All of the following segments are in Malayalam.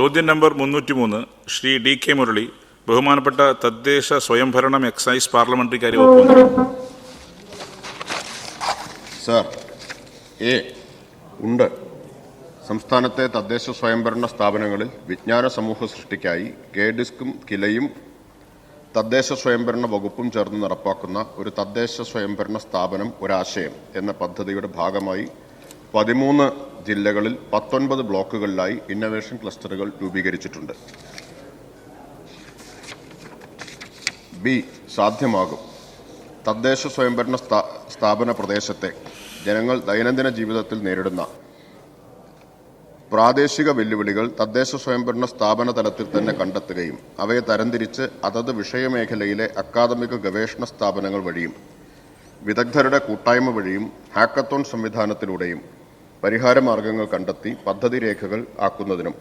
ചോദ്യം നമ്പർ മുന്നൂറ്റി മൂന്ന് ശ്രീ ഡി കെ മുരളി ബഹുമാനപ്പെട്ട തദ്ദേശ സ്വയംഭരണം എക്സൈസ് പാർലമെന്ററി കാര്യ സർ എ ഉണ്ട്. സംസ്ഥാനത്തെ തദ്ദേശ സ്വയംഭരണ സ്ഥാപനങ്ങളിൽ വിജ്ഞാന സമൂഹ സൃഷ്ടിക്കായി കെ ഡിസ്കും കിലയും തദ്ദേശ സ്വയംഭരണ വകുപ്പും ചേർന്ന് നടപ്പാക്കുന്ന ഒരു തദ്ദേശ സ്വയംഭരണ സ്ഥാപനം ഒരാശയം എന്ന പദ്ധതിയുടെ ഭാഗമായി പതിമൂന്ന് ജില്ലകളിൽ പത്തൊൻപത് ബ്ലോക്കുകളിലായി ഇന്നവേഷൻ ക്ലസ്റ്ററുകൾ രൂപീകരിച്ചിട്ടുണ്ട്. ബി സാധ്യമാകും. തദ്ദേശ സ്വയംഭരണ സ്ഥാ- സ്ഥാപന പ്രദേശത്തെ ജനങ്ങൾ ദൈനംദിന ജീവിതത്തിൽ നേരിടുന്ന പ്രാദേശിക വെല്ലുവിളികൾ തദ്ദേശ സ്വയംഭരണ സ്ഥാപന തലത്തിൽ തന്നെ കണ്ടെത്തുകയും അവയെ തരംതിരിച്ച് അതത് വിഷയമേഖലയിലെ അക്കാദമിക ഗവേഷണ സ്ഥാപനങ്ങൾ വഴിയും വിദഗ്ധരുടെ കൂട്ടായ്മ വഴിയും ഹാക്കത്തോൺ സംവിധാനത്തിലൂടെയും പരിഹാരമാർഗങ്ങൾ കണ്ടെത്തി പദ്ധതി രേഖകൾ ആക്കുന്നതിനും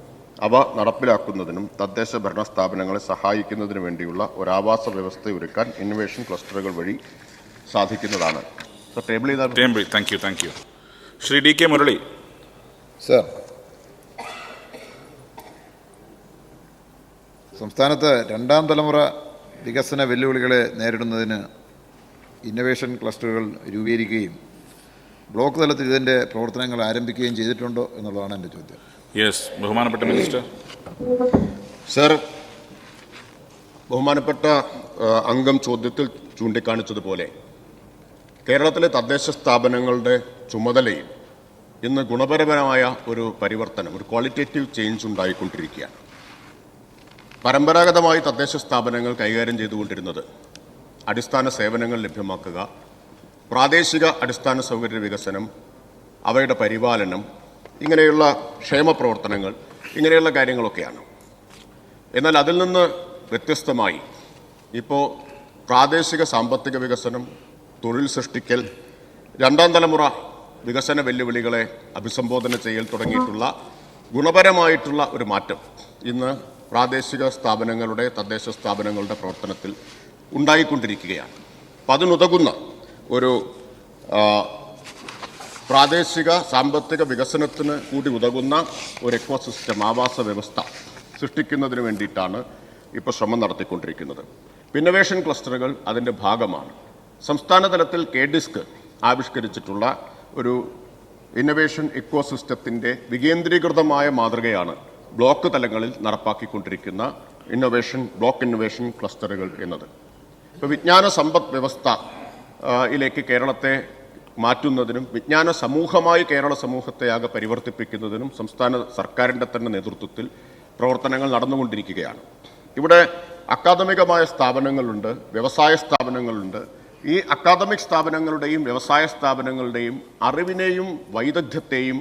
അവ നടപ്പിലാക്കുന്നതിനും തദ്ദേശ ഭരണ സ്ഥാപനങ്ങളെ സഹായിക്കുന്നതിനു വേണ്ടിയുള്ള ഒരു ആവാസ വ്യവസ്ഥ ഒരുക്കാൻ ഇന്നൊവേഷൻ ക്ലസ്റ്ററുകൾ വഴി സാധിക്കുന്നതാണ്. സർ ടേബിൾ ചെയ്താൽ ടേംബ്രി thank you thank you Sree D K Murali. Sir സംസ്ഥാനത്ത് രണ്ടാം തലമുറ വികസന വെല്ലുവിളികളെ നേരിടുന്നതിന് ഇന്നോവേഷൻ ക്ലസ്റ്ററുകൾ രൂപീകരിക്കുകയും ബ്ലോക്ക് തലത്തിൽ ഇതിന്റെ പ്രവർത്തനങ്ങൾ ആരംഭിക്കുകയും ചെയ്തിട്ടുണ്ടോ എന്നുള്ളതാണ് എന്റെ ചോദ്യം. യെസ് ബഹുമാനപ്പെട്ട മിനിസ്റ്റർ. സർ ബഹുമാനപ്പെട്ട അംഗം ചോദ്യത്തിൽ ചൂണ്ടിക്കാണിച്ചതുപോലെ കേരളത്തിലെ തദ്ദേശ സ്ഥാപനങ്ങളുടെ ചുമതലയിൽ ഇന്ന് ഗുണപരപരമായ ഒരു പരിവർത്തനം ഒരു ക്വാളിറ്റേറ്റീവ് ചേഞ്ച് ഉണ്ടായിക്കൊണ്ടിരിക്കുകയാണ്. പരമ്പരാഗതമായി തദ്ദേശ സ്ഥാപനങ്ങൾ കൈകാര്യം ചെയ്തുകൊണ്ടിരുന്നത് അടിസ്ഥാന സേവനങ്ങൾ ലഭ്യമാക്കുക പ്രാദേശിക അടിസ്ഥാന സൗകര്യ വികസനം അവയുടെ പരിപാലനം ഇങ്ങനെയുള്ള ക്ഷേമ പ്രവർത്തനങ്ങൾ ഇങ്ങനെയുള്ള കാര്യങ്ങളൊക്കെയാണ്. എന്നാൽ അതിൽ നിന്ന് വ്യത്യസ്തമായി ഇപ്പോൾ പ്രാദേശിക സാമ്പത്തിക വികസനം തൊഴിൽ സൃഷ്ടിക്കൽ രണ്ടാം തലമുറ വികസന വെല്ലുവിളികളെ അഭിസംബോധന ചെയ്യൽ തുടങ്ങിയിട്ടുള്ള ഗുണപരമായിട്ടുള്ള ഒരു മാറ്റം ഇന്ന് പ്രാദേശിക സ്ഥാപനങ്ങളുടെ തദ്ദേശ സ്ഥാപനങ്ങളുടെ പ്രവർത്തനത്തിൽ ഉണ്ടായിക്കൊണ്ടിരിക്കുകയാണ്. അപ്പം അതിനുതകുന്ന ഒരു പ്രാദേശിക സാമ്പത്തിക വികസനത്തിന് കൂടി ഉതകുന്ന ഒരു എക്കോസിസ്റ്റം ആവാസ വ്യവസ്ഥ സൃഷ്ടിക്കുന്നതിന് വേണ്ടിയിട്ടാണ് ഇപ്പോൾ ശ്രമം നടത്തിക്കൊണ്ടിരിക്കുന്നത്. ഇന്നവേഷൻ ക്ലസ്റ്ററുകൾ അതിന്റെ ഭാഗമാണ്. സംസ്ഥാന തലത്തിൽ കെ ഡിസ്ക് ആവിഷ്കരിച്ചിട്ടുള്ള ഒരു ഇന്നവേഷൻ ഇക്കോസിസ്റ്റത്തിന്റെ വികേന്ദ്രീകൃതമായ മാതൃകയാണ് ബ്ലോക്ക് തലങ്ങളിൽ നടപ്പാക്കിക്കൊണ്ടിരിക്കുന്ന ഇന്നൊവേഷൻ ബ്ലോക്ക് ഇന്നൊവേഷൻ ക്ലസ്റ്ററുകൾ എന്നത്. ഇപ്പോൾ വിജ്ഞാന സമ്പദ് വ്യവസ്ഥ യിലേക്ക് കേരളത്തെ മാറ്റുന്നതിനും വിജ്ഞാന സമൂഹമായി കേരള സമൂഹത്തെ ആകെ പരിവർത്തിപ്പിക്കുന്നതിനും സംസ്ഥാന സർക്കാരിന്റെ തന്നെ നേതൃത്വത്തിൽ പ്രവർത്തനങ്ങൾ നടന്നുകൊണ്ടിരിക്കുകയാണ്. ഇവിടെ അക്കാദമികമായ സ്ഥാപനങ്ങളുണ്ട് വ്യവസായ സ്ഥാപനങ്ങളുണ്ട്. ഈ അക്കാദമിക് സ്ഥാപനങ്ങളുടെയും വ്യവസായ സ്ഥാപനങ്ങളുടെയും അറിവിനെയും വൈദഗ്ധ്യത്തെയും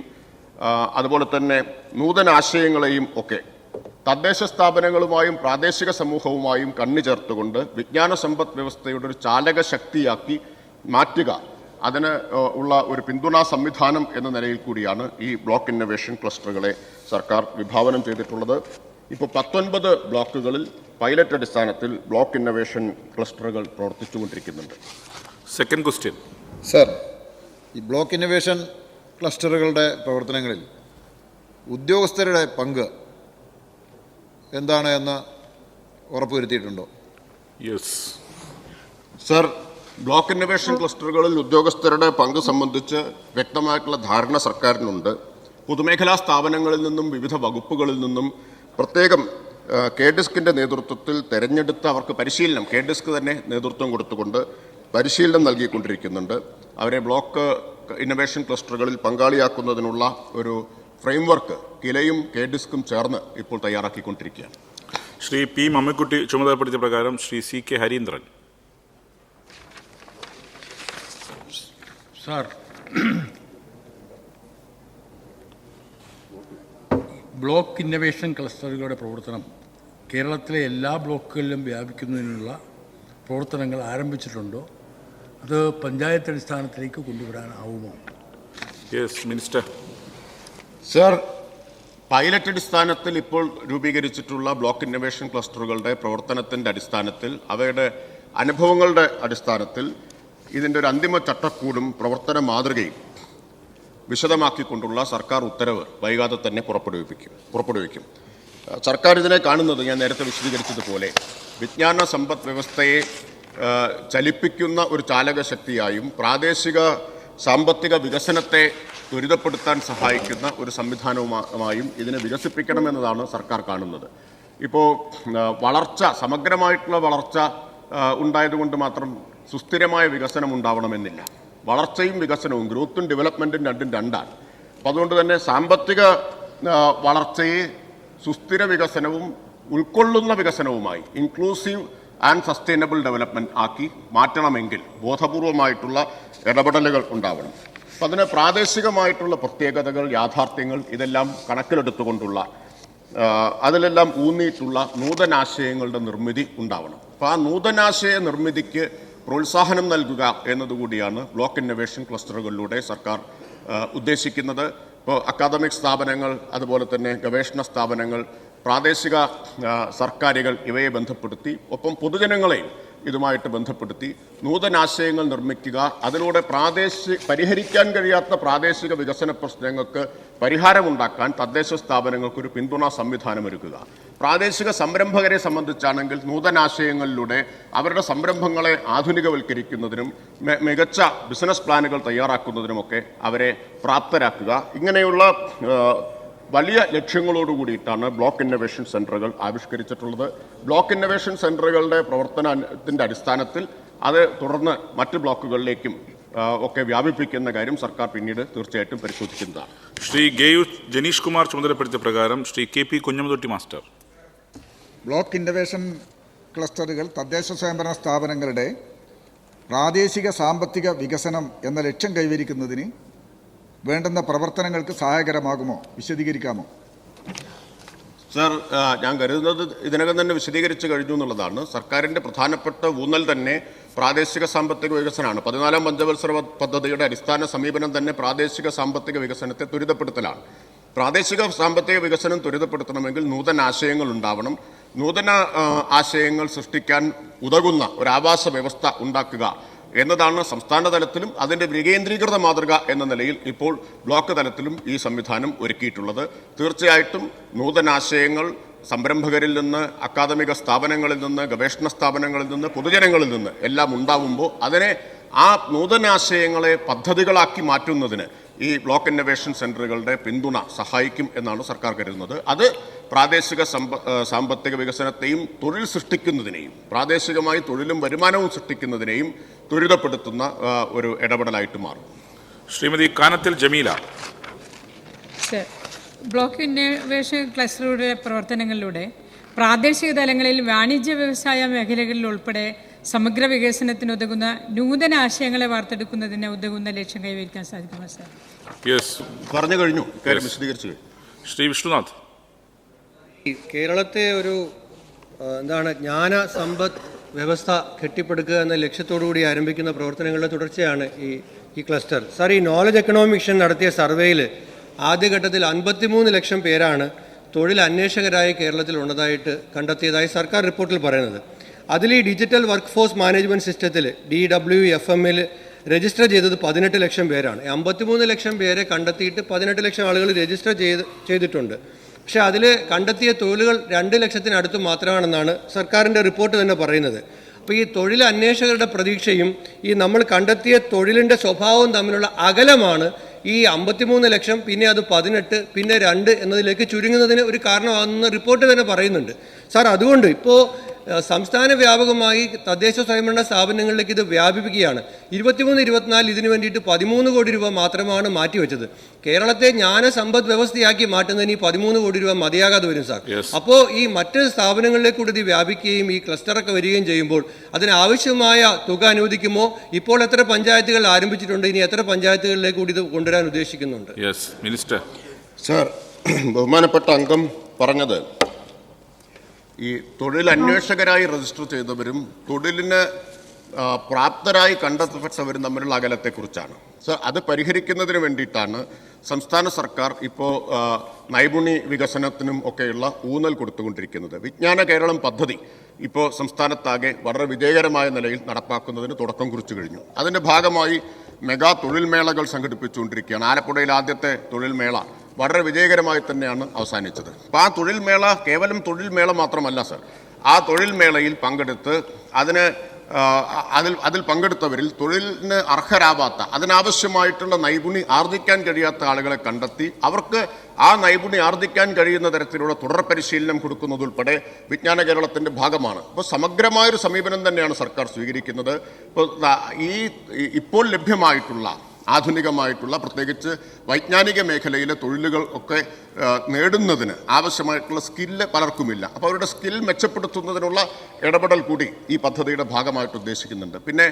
അതുപോലെ തന്നെ നൂതന ആശയങ്ങളെയും ഒക്കെ തദ്ദേശ സ്ഥാപനങ്ങളുമായും പ്രാദേശിക സമൂഹവുമായും കണ്ണു ചേർത്തുകൊണ്ട് വിജ്ഞാന സമ്പദ് വ്യവസ്ഥയുടെ ഒരു ചാലക ശക്തിയാക്കി മാറ്റുക. അതിന് ഉള്ള ഒരു പിന്തുണാ സംവിധാനം എന്ന നിലയിൽ കൂടിയാണ് ഈ ബ്ലോക്ക് ഇന്നവേഷൻ ക്ലസ്റ്ററുകളെ സർക്കാർ വിഭാവനം ചെയ്തിട്ടുള്ളത്. ഇപ്പോൾ പത്തൊൻപത് ബ്ലോക്കുകളിൽ പൈലറ്റ് അടിസ്ഥാനത്തിൽ ബ്ലോക്ക് ഇന്നവേഷൻ ക്ലസ്റ്ററുകൾ പ്രവർത്തിച്ചുകൊണ്ടിരിക്കുന്നുണ്ട്. സെക്കൻഡ് ക്വസ്റ്റ്യൻ സർ ഈ ബ്ലോക്ക് ഇന്നവേഷൻ ക്ലസ്റ്ററുകളുടെ പ്രവർത്തനങ്ങളിൽ ഉദ്യോഗസ്ഥരുടെ പങ്ക് എന്താണ് എന്ന് ഉറപ്പുവരുത്തിയിട്ടുണ്ടോ? യെസ് സർ ബ്ലോക്ക് ഇന്നവേഷൻ ക്ലസ്റ്ററുകളിൽ ഉദ്യോഗസ്ഥരുടെ പങ്ക് സംബന്ധിച്ച് വ്യക്തമായിട്ടുള്ള ധാരണ സർക്കാരിനുണ്ട്. പൊതുമേഖലാ സ്ഥാപനങ്ങളിൽ നിന്നും വിവിധ വകുപ്പുകളിൽ നിന്നും പ്രത്യേകം കെ ഡിസ്കിന്റെ നേതൃത്വത്തിൽ തെരഞ്ഞെടുത്ത് അവർക്ക് പരിശീലനം കെ ഡിസ്ക് തന്നെ നേതൃത്വം കൊടുത്തുകൊണ്ട് പരിശീലനം നൽകിക്കൊണ്ടിരിക്കുന്നുണ്ട്. അവരെ ബ്ലോക്ക് ഇന്നവേഷൻ ക്ലസ്റ്ററുകളിൽ പങ്കാളിയാക്കുന്നതിനുള്ള ഒരു ഫ്രെയിംവർക്ക് കിലയും കെ ഡിസ്കും ചേർന്ന് ഇപ്പോൾ തയ്യാറാക്കിക്കൊണ്ടിരിക്കുകയാണ്. ശ്രീ പി മമ്മിക്കുട്ടി ചുമതലപ്പെടുത്തിയ പ്രകാരം Sree C K Harindran. Sir block innovation ക്ലസ്റ്ററുകളുടെ പ്രവർത്തനം കേരളത്തിലെ എല്ലാ ബ്ലോക്കുകളിലും വ്യാപിക്കുന്നതിനുള്ള പ്രവർത്തനങ്ങൾ ആരംഭിച്ചിട്ടുണ്ടോ? അത് പഞ്ചായത്ത് അടിസ്ഥാനത്തിലേക്ക് കൊണ്ടുവരാനാവുമോ യെസ് മിനിസ്റ്റർ സർ പൈലറ്റ് അടിസ്ഥാനത്തിൽ ഇപ്പോൾ രൂപീകരിച്ചിട്ടുള്ള ബ്ലോക്ക് ഇന്നവേഷൻ ക്ലസ്റ്ററുകളുടെ പ്രവർത്തനത്തിന്റെ അടിസ്ഥാനത്തിൽ അവയുടെ അനുഭവങ്ങളുടെ അടിസ്ഥാനത്തിൽ ഇതിന്റെ ഒരു അന്തിമ ചട്ടക്കൂടും പ്രവർത്തന മാതൃകയും വിശദമാക്കിക്കൊണ്ടുള്ള സർക്കാർ ഉത്തരവ് വൈകാതെ തന്നെ പുറപ്പെടുവിപ്പിക്കും പുറപ്പെടുവിക്കും. സർക്കാർ ഇതിനെ കാണുന്നത് ഞാൻ നേരത്തെ വിശദീകരിച്ചതുപോലെ വിജ്ഞാന സമ്പദ് വ്യവസ്ഥയെ ചലിപ്പിക്കുന്ന ഒരു ചാലകശക്തിയായും പ്രാദേശിക സാമ്പത്തിക വികസനത്തെ ത്വരിതപ്പെടുത്താൻ സഹായിക്കുന്ന ഒരു സംവിധാനവുമായും ഇതിനെ വികസിപ്പിക്കണമെന്നതാണ് സർക്കാർ കാണുന്നത്. ഇപ്പോൾ വളർച്ച സമഗ്രമായിട്ടുള്ള വളർച്ച ഉണ്ടായതുകൊണ്ട് മാത്രം സുസ്ഥിരമായ വികസനം ഉണ്ടാവണമെന്നില്ല. വളർച്ചയും വികസനവും ഗ്രോത്തും ഡെവലപ്മെന്റും രണ്ടും രണ്ടാണ്. അപ്പോൾ അതുകൊണ്ട് തന്നെ സാമ്പത്തിക വളർച്ചയെ സുസ്ഥിര വികസനവും ഉൾക്കൊള്ളുന്ന വികസനവുമായി ഇൻക്ലൂസീവ് ആൻഡ് സസ്റ്റൈനബിൾ ഡെവലപ്മെന്റ് ആക്കി മാറ്റണമെങ്കിൽ ബോധപൂർവമായിട്ടുള്ള ഇടപെടലുകൾ ഉണ്ടാവണം. അപ്പം അതിന് പ്രാദേശികമായിട്ടുള്ള പ്രത്യേകതകൾ യാഥാർത്ഥ്യങ്ങൾ ഇതെല്ലാം കണക്കിലെടുത്തുകൊണ്ടുള്ള അതിലെല്ലാം ഊന്നിയിട്ടുള്ള നൂതനാശയങ്ങളുടെ നിർമ്മിതി ഉണ്ടാവണം. അപ്പോൾ ആ നൂതനാശയ നിർമ്മിതിക്ക് പ്രോത്സാഹനം നൽകുക എന്നതുകൂടിയാണ് ബ്ലോക്ക് ഇന്നൊവേഷൻ ക്ലസ്റ്ററുകളിലൂടെ സർക്കാർ ഉദ്ദേശിക്കുന്നത്. ഇപ്പോൾ അക്കാദമിക് സ്ഥാപനങ്ങൾ അതുപോലെ തന്നെ ഗവേഷണ സ്ഥാപനങ്ങൾ പ്രാദേശിക സർക്കാരുകൾ ഇവയെ ബന്ധപ്പെടുത്തി ഒപ്പം പൊതുജനങ്ങളെയും ഇതുമായിട്ട് ബന്ധപ്പെടുത്തി നൂതനാശയങ്ങൾ നിർമ്മിക്കുക അതിലൂടെ പ്രാദേശിക പരിഹരിക്കാൻ കഴിയാത്ത പ്രാദേശിക വികസന പ്രശ്നങ്ങൾക്ക് പരിഹാരമുണ്ടാക്കാൻ തദ്ദേശ സ്ഥാപനങ്ങൾക്ക് ഒരു പിന്തുണാ സംവിധാനം ഒരുക്കുക. പ്രാദേശിക സംരംഭകരെ സംബന്ധിച്ചാണെങ്കിൽ നൂതനാശയങ്ങളിലൂടെ അവരുടെ സംരംഭങ്ങളെ ആധുനികവൽക്കരിക്കുന്നതിനും മികച്ച ബിസിനസ് പ്ലാനുകൾ തയ്യാറാക്കുന്നതിനുമൊക്കെ അവരെ പ്രാപ്തരാക്കുക. ഇങ്ങനെയുള്ള വലിയ ലക്ഷ്യങ്ങളോട് കൂടിയിട്ടാണ് ബ്ലോക്ക് ഇന്നവേഷൻ സെന്ററുകൾ ആവിഷ്കരിച്ചിട്ടുള്ളത്. ബ്ലോക്ക് ഇന്നവേഷൻ സെന്ററുകളുടെ പ്രവർത്തനത്തിന്റെ അടിസ്ഥാനത്തിൽ അത് തുടർന്ന് മറ്റ് ബ്ലോക്കുകളിലേക്കും ഒക്കെ വ്യാപിപ്പിക്കുന്ന കാര്യം സർക്കാർ പിന്നീട് തീർച്ചയായിട്ടും പരിശോധിക്കുന്നതാണ്. ശ്രീ ഗേയു ജനീഷ് കുമാർ ചുമതലപ്പെടുത്തിയ പ്രകാരം Sree K P Kunhammathotti master. Block innovation ക്ലസ്റ്ററുകൾ തദ്ദേശ സ്വയംഭരണ സ്ഥാപനങ്ങളുടെ പ്രാദേശിക സാമ്പത്തിക വികസനം എന്ന ലക്ഷ്യം കൈവരിക്കുന്നതിന് വേണ്ടുന്ന പ്രവർത്തനങ്ങൾക്ക് സഹായകരമാകുമോ? വിശദീകരിക്കാമോ? സർ ഞാൻ കരുതുന്നത് ഇതിനകം തന്നെ വിശദീകരിച്ചു കഴിഞ്ഞു എന്നുള്ളതാണ്. സർക്കാരിന്റെ പ്രധാനപ്പെട്ട ഊന്നൽ തന്നെ പ്രാദേശിക സാമ്പത്തിക വികസനമാണ്. പതിനാലാം പഞ്ചവത്സര പദ്ധതിയുടെ അടിസ്ഥാന സമീപനം തന്നെ പ്രാദേശിക സാമ്പത്തിക വികസനത്തെ ത്വരിതപ്പെടുത്തലാണ്. പ്രാദേശിക സാമ്പത്തിക വികസനം ത്വരിതപ്പെടുത്തണമെങ്കിൽ നൂതന ആശയങ്ങൾ ഉണ്ടാവണം. നൂതന ആശയങ്ങൾ സൃഷ്ടിക്കാൻ ഉതകുന്ന ഒരു ആവാസ വ്യവസ്ഥ ഉണ്ടാക്കുക. എന്നതാണ് സംസ്ഥാന തലത്തിലും അതിന്റെ വികേന്ദ്രീകൃത മാതൃക എന്ന നിലയിൽ ഇപ്പോൾ ബ്ലോക്ക് തലത്തിലും ഈ സംവിധാനം ഒരുക്കിയിട്ടുള്ളത്. തീർച്ചയായിട്ടും നൂതനാശയങ്ങൾ സംരംഭകരിൽ നിന്ന് അക്കാദമിക സ്ഥാപനങ്ങളിൽ നിന്ന് ഗവേഷണ സ്ഥാപനങ്ങളിൽ നിന്ന് പൊതുജനങ്ങളിൽ നിന്ന് എല്ലാം ഉണ്ടാവുമ്പോൾ അതിനെ ആ നൂതനാശയങ്ങളെ പദ്ധതികളാക്കി മാറ്റുന്നതിന് ഈ ബ്ലോക്ക് ഇന്നവേഷൻ സെന്ററുകളുടെ പിന്തുണ സഹായിക്കും എന്നാണ് സർക്കാർ കരുതുന്നത്. അത് പ്രാദേശിക സമ്പ സാമ്പത്തിക വികസനത്തെയും തൊഴിൽ സൃഷ്ടിക്കുന്നതിനെയും പ്രാദേശികമായി തൊഴിലും വരുമാനവും സൃഷ്ടിക്കുന്നതിനെയും ത്വരിതപ്പെടുത്തുന്ന ഒരു ഇടപെടലായിട്ട് മാറും. ശ്രീമതി കാനത്തിൽ ജമീല. ബ്ലോക്ക് ഇന്നോവേഷൻ ക്ലസ്റ്ററുടെ പ്രവർത്തനങ്ങളിലൂടെ പ്രാദേശിക തലങ്ങളിൽ വാണിജ്യ വ്യവസായ മേഖലകളിൽ ഉൾപ്പെടെ സമഗ്ര വികസനത്തിന് ഉതകുന്ന നൂതന ആശയങ്ങളെ വാർത്തെടുക്കുന്നതിന് ഉതകുന്ന ലക്ഷ്യം കൈവരിക്കാൻ സാധിക്കുമോ സർ? യെസ് പറഞ്ഞു കഴിഞ്ഞു. കാര്യം വിശദീകരിച്ചു ശ്രീ വിഷ്ണുനാഥ്. ഈ കേരളത്തെ ഒരു എന്താണ് ജ്ഞാന സമ്പദ് വ്യവസ്ഥ കെട്ടിപ്പടുക്കുക എന്ന ലക്ഷ്യത്തോടു കൂടി ആരംഭിക്കുന്ന പ്രവർത്തനങ്ങളുടെ തുടർച്ചയാണ് ഈ ഈ ക്ലസ്റ്റർ. സാർ ഈ നോളജ് എക്കണോമിക് നടത്തിയ സർവേയിൽ ആദ്യഘട്ടത്തിൽ അൻപത്തിമൂന്ന് ലക്ഷം പേരാണ് തൊഴിൽ അന്വേഷകരായി കേരളത്തിൽ ഉള്ളതായിട്ട് കണ്ടെത്തിയതായി സർക്കാർ റിപ്പോർട്ടിൽ പറയുന്നത്. അതിൽ ഈ ഡിജിറ്റൽ വർക്ക് ഫോഴ്സ് മാനേജ്മെന്റ് സിസ്റ്റത്തിൽ ഡി ഡബ്ല്യു എഫ് എമ്മിൽ രജിസ്റ്റർ ചെയ്തത് പതിനെട്ട് ലക്ഷം പേരാണ്. അമ്പത്തിമൂന്ന് ലക്ഷം പേരെ കണ്ടെത്തിയിട്ട് പതിനെട്ട് ലക്ഷം ആളുകൾ രജിസ്റ്റർ ചെയ്ത് ചെയ്തിട്ടുണ്ട്. പക്ഷേ അതിൽ കണ്ടെത്തിയ തൊഴിലുകൾ രണ്ട് ലക്ഷത്തിനടുത്ത് മാത്രമാണെന്നാണ് സർക്കാരിന്റെ റിപ്പോർട്ട് തന്നെ പറയുന്നത്. അപ്പോൾ ഈ തൊഴിൽ അന്വേഷകരുടെ പ്രതീക്ഷയും ഈ നമ്മൾ കണ്ടെത്തിയ തൊഴിലിന്റെ സ്വഭാവവും തമ്മിലുള്ള അകലമാണ് ഈ അമ്പത്തിമൂന്ന് ലക്ഷം പിന്നെ അത് പതിനെട്ട് പിന്നെ രണ്ട് എന്നതിലേക്ക് ചുരുങ്ങുന്നതിന് ഒരു കാരണമാകുന്ന റിപ്പോർട്ട് തന്നെ പറയുന്നുണ്ട്. സാർ അതുകൊണ്ട് ഇപ്പോൾ സംസ്ഥാന വ്യാപകമായി തദ്ദേശ സ്വയംഭരണ സ്ഥാപനങ്ങളിലേക്ക് ഇത് വ്യാപിപ്പിക്കുകയാണ്. ഇരുപത്തിമൂന്ന് ഇരുപത്തിനാല് ഇതിനു വേണ്ടിയിട്ട് പതിമൂന്ന് കോടി രൂപ മാത്രമാണ് മാറ്റിവെച്ചത്. കേരളത്തെ ജ്ഞാന സമ്പദ് വ്യവസ്ഥയാക്കി മാറ്റുന്നതിന് ഈ പതിമൂന്ന് കോടി രൂപ മതിയാകാതെ വരും സാർ. അപ്പോൾ ഈ മറ്റ് സ്ഥാപനങ്ങളിലേക്ക് കൂടി ഇത് വ്യാപിക്കുകയും ഈ ക്ലസ്റ്ററൊക്കെ വരികയും ചെയ്യുമ്പോൾ അതിനാവശ്യമായ തുക അനുവദിക്കുമോ? ഇപ്പോൾ എത്ര പഞ്ചായത്തുകൾ ആരംഭിച്ചിട്ടുണ്ട്? ഇനി എത്ര പഞ്ചായത്തുകളിലേക്ക് കൂടി ഇത് കൊണ്ടുവരാൻ ഉദ്ദേശിക്കുന്നുണ്ട്? യെസ് മിനിസ്റ്റർ സർ ബഹുമാനപ്പെട്ട അംഗം പറഞ്ഞത് ഈ തൊഴിൽ അന്വേഷകരായി രജിസ്റ്റർ ചെയ്തവരും തൊഴിലിന് പ്രാപ്തരായി കണ്ടെത്തപ്പെട്ടവരും തമ്മിലുള്ള അകലത്തെക്കുറിച്ചാണ്. സർ അത് പരിഹരിക്കുന്നതിന് വേണ്ടിയിട്ടാണ് സംസ്ഥാന സർക്കാർ ഇപ്പോൾ നൈപുണി വികസനത്തിനും ഒക്കെയുള്ള ഊന്നൽ കൊടുത്തുകൊണ്ടിരിക്കുന്നത്. വിജ്ഞാന കേരളം പദ്ധതി ഇപ്പോൾ സംസ്ഥാനത്താകെ വളരെ വിജയകരമായ നിലയിൽ നടപ്പാക്കുന്നതിന് തുടക്കം കുറിച്ചു കഴിഞ്ഞു. അതിന്റെ ഭാഗമായി മെഗാ തൊഴിൽ മേളകൾ സംഘടിപ്പിച്ചുകൊണ്ടിരിക്കുകയാണ്. ആലപ്പുഴയിൽ ആദ്യത്തെ തൊഴിൽ മേള വളരെ വിജയകരമായി തന്നെയാണ് അവസാനിച്ചത്. അപ്പോൾ ആ തൊഴിൽ മേള കേവലം തൊഴിൽ മേള മാത്രമല്ല സർ. ആ തൊഴിൽ മേളയിൽ പങ്കെടുത്ത് അതിന് അതിൽ അതിൽ പങ്കെടുത്തവരിൽ തൊഴിലിന് അർഹരാവാത്ത അതിനാവശ്യമായിട്ടുള്ള നൈപുണി ആർജിക്കാൻ കഴിയാത്ത ആളുകളെ കണ്ടെത്തി അവർക്ക് ആ നൈപുണി ആർജിക്കാൻ കഴിയുന്ന തരത്തിലുള്ള തുടർ പരിശീലനം കൊടുക്കുന്നതുൾപ്പെടെ വിജ്ഞാന കേരളത്തിന്റെ ഭാഗമാണ്. അപ്പോൾ സമഗ്രമായൊരു സമീപനം തന്നെയാണ് സർക്കാർ സ്വീകരിക്കുന്നത്. ഇപ്പോൾ ഈ- ഇപ്പോൾ ലഭ്യമായിട്ടുള്ള ആധുനികമായിട്ടുള്ള പ്രത്യേകിച്ച് വൈജ്ഞാനിക മേഖലയിലെ തൊഴിലുകൾ ഒക്കെ നേടുന്നതിന് ആവശ്യമായിട്ടുള്ള സ്കില്ല് പലർക്കുമില്ല. അപ്പോൾ അവരുടെ സ്കിൽ മെച്ചപ്പെടുത്തുന്നതിനുള്ള ഇടപെടൽ കൂടി ഈ പദ്ധതിയുടെ ഭാഗമായിട്ട് ഉദ്ദേശിക്കുന്നുണ്ട്. പിന്നെ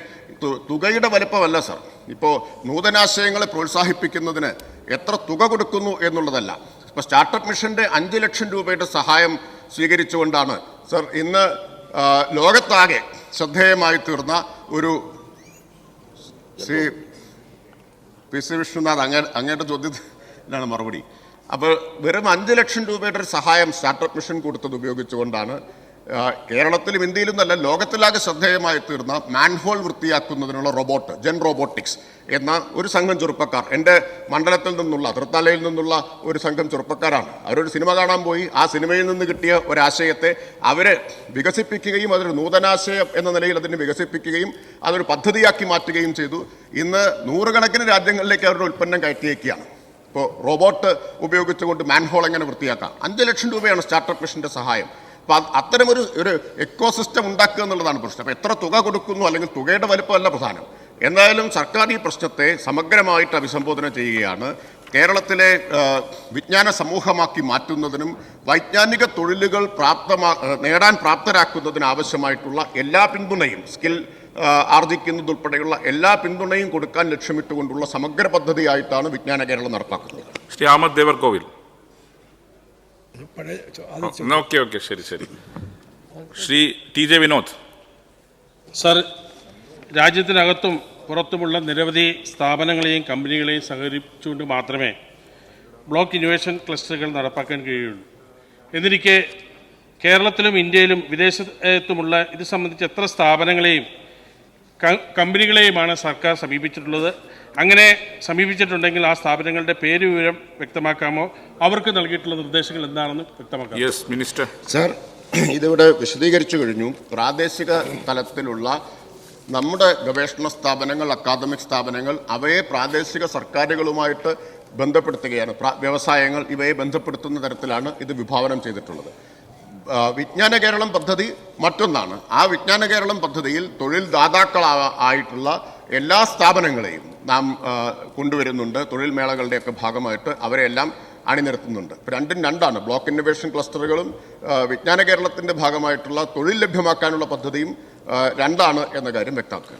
തുകയുടെ വലിപ്പമല്ല സാർ ഇപ്പോൾ നൂതനാശയങ്ങളെ പ്രോത്സാഹിപ്പിക്കുന്നതിന് എത്ര തുക കൊടുക്കുന്നു എന്നുള്ളതല്ല. ഇപ്പോൾ സ്റ്റാർട്ടപ്പ് മിഷന്റെ അഞ്ച് ലക്ഷം രൂപയുടെ സഹായം സ്വീകരിച്ചുകൊണ്ടാണ് സർ ഇന്ന് ലോകത്താകെ ശ്രദ്ധേയമായി തീർന്ന ഒരു ശ്രീ പി സി വിഷ്ണുനാഥ് അങ്ങേ അങ്ങയുടെ ചോദ്യത്തിനാണ് മറുപടി. അപ്പോൾ വെറും അഞ്ച് ലക്ഷം രൂപയുടെ ഒരു സഹായം സ്റ്റാർട്ടപ്പ് മിഷൻ കൊടുത്തത് ഉപയോഗിച്ചുകൊണ്ടാണ് കേരളത്തിലും ഇന്ത്യയിലും നല്ല ലോകത്തിലാകെ ശ്രദ്ധേയമായി തീർന്ന മാൻഹോൾ വൃത്തിയാക്കുന്നതിനുള്ള റോബോട്ട് ജെൻ റോബോട്ടിക്സ് എന്ന ഒരു സംഘം ചെറുപ്പക്കാർ. എന്റെ മണ്ഡലത്തിൽ നിന്നുള്ള തൃത്താലയിൽ നിന്നുള്ള ഒരു സംഘം ചെറുപ്പക്കാരാണ്. അവരൊരു സിനിമ കാണാൻ പോയി. ആ സിനിമയിൽ നിന്ന് കിട്ടിയ ഒരാശയത്തെ അവരെ വികസിപ്പിക്കുകയും അതൊരു നൂതനാശയം എന്ന നിലയിൽ അതിനെ വികസിപ്പിക്കുകയും അതൊരു പദ്ധതിയാക്കി മാറ്റുകയും ചെയ്തു. ഇന്ന് നൂറുകണക്കിന് രാജ്യങ്ങളിലേക്ക് അവരുടെ ഉൽപ്പന്നം കയറ്റിയേക്കുകയാണ്. ഇപ്പോൾ റോബോട്ട് ഉപയോഗിച്ചുകൊണ്ട് മാൻഹോൾ എങ്ങനെ വൃത്തിയാക്കാം? അഞ്ച് ലക്ഷം രൂപയാണ് സ്റ്റാർട്ടപ്പ് മിഷന്റെ സഹായം. അപ്പോൾ അത്തരമൊരു ഒരു എക്കോ സിസ്റ്റം ഉണ്ടാക്കുക എന്നുള്ളതാണ് പ്രശ്നം. അപ്പോൾ എത്ര തുക കൊടുക്കുന്നു അല്ലെങ്കിൽ തുകയുടെ വലുപ്പമല്ല പ്രധാനം. എന്തായാലും സർക്കാർ ഈ പ്രശ്നത്തെ സമഗ്രമായിട്ട് അഭിസംബോധന ചെയ്യുകയാണ്. കേരളത്തിലെ വിജ്ഞാന സമൂഹമാക്കി മാറ്റുന്നതിനും വൈജ്ഞാനിക തൊഴിലുകൾ പ്രാപ്തമാ നേടാൻ പ്രാപ്തരാക്കുന്നതിന് ആവശ്യമായിട്ടുള്ള എല്ലാ പിന്തുണയും സ്കിൽ ആർജിക്കുന്നതുൾപ്പെടെയുള്ള എല്ലാ പിന്തുണയും കൊടുക്കാൻ ലക്ഷ്യമിട്ടുകൊണ്ടുള്ള സമഗ്ര പദ്ധതിയായിട്ടാണ് വിജ്ഞാന കേരളം നടപ്പാക്കുന്നത്. ശ്രീ അഹമ്മദ് ദേവർകോവിൽ ഓക്കെ ഓക്കെ ശരി ശരി Sree T J Vinod. Sir രാജ്യത്തിനകത്തും പുറത്തുമുള്ള നിരവധി സ്ഥാപനങ്ങളെയും കമ്പനികളെയും സഹകരിച്ചുകൊണ്ട് മാത്രമേ ബ്ലോക്ക് ഇന്നോവേഷൻ ക്ലസ്റ്ററുകൾ നടപ്പാക്കാൻ കഴിയുള്ളൂ. എന്നിരിക്കെ കേരളത്തിലും ഇന്ത്യയിലും വിദേശത്തുമുള്ള ഇത് സംബന്ധിച്ച് എത്ര സ്ഥാപനങ്ങളെയും കമ്പനികളെയുമാണ് സർക്കാർ സമീപിച്ചിട്ടുള്ളത്. അങ്ങനെ സമീപിച്ചിട്ടുണ്ടെങ്കിൽ ആ സ്ഥാപനങ്ങളുടെ പേര് വിവരം വ്യക്തമാക്കാമോ? അവർക്ക് നൽകിയിട്ടുള്ള നിർദ്ദേശങ്ങൾ എന്താണെന്ന് വ്യക്തമാക്കാം. യെസ് മിനിസ്റ്റർ സർ ഇതിവിടെ വിശദീകരിച്ചു കഴിഞ്ഞു. പ്രാദേശിക തലത്തിലുള്ള നമ്മുടെ ഗവേഷണ സ്ഥാപനങ്ങൾ അക്കാദമിക് സ്ഥാപനങ്ങൾ അവയെ പ്രാദേശിക സർക്കാരുകളുമായിട്ട് ബന്ധപ്പെടുത്തുകയാണ്. വ്യവസായങ്ങൾ ഇവയെ ബന്ധപ്പെടുത്തുന്ന തരത്തിലാണ് ഇത് വിഭാവനം ചെയ്തിട്ടുള്ളത്. വിജ്ഞാന കേരളം പദ്ധതി മറ്റൊന്നാണ്. ആ വിജ്ഞാന കേരളം പദ്ധതിയിൽ തൊഴിൽ ദാതാക്കളാ ആയിട്ടുള്ള എല്ലാ സ്ഥാപനങ്ങളെയും നാം കൊണ്ടുവരുന്നുണ്ട്. തൊഴിൽ മേളകളുടെയൊക്കെ ഭാഗമായിട്ട് അവരെല്ലാം അണിനിരത്തുന്നുണ്ട്. രണ്ടും രണ്ടാണ്. ബ്ലോക്ക് ഇന്നൊവേഷൻ ക്ലസ്റ്ററുകളും വിജ്ഞാന കേരളത്തിന്റെ ഭാഗമായിട്ടുള്ള തൊഴിൽ ലഭ്യമാക്കാനുള്ള പദ്ധതിയും രണ്ടാണ് എന്ന കാര്യം വ്യക്തമാക്കുക.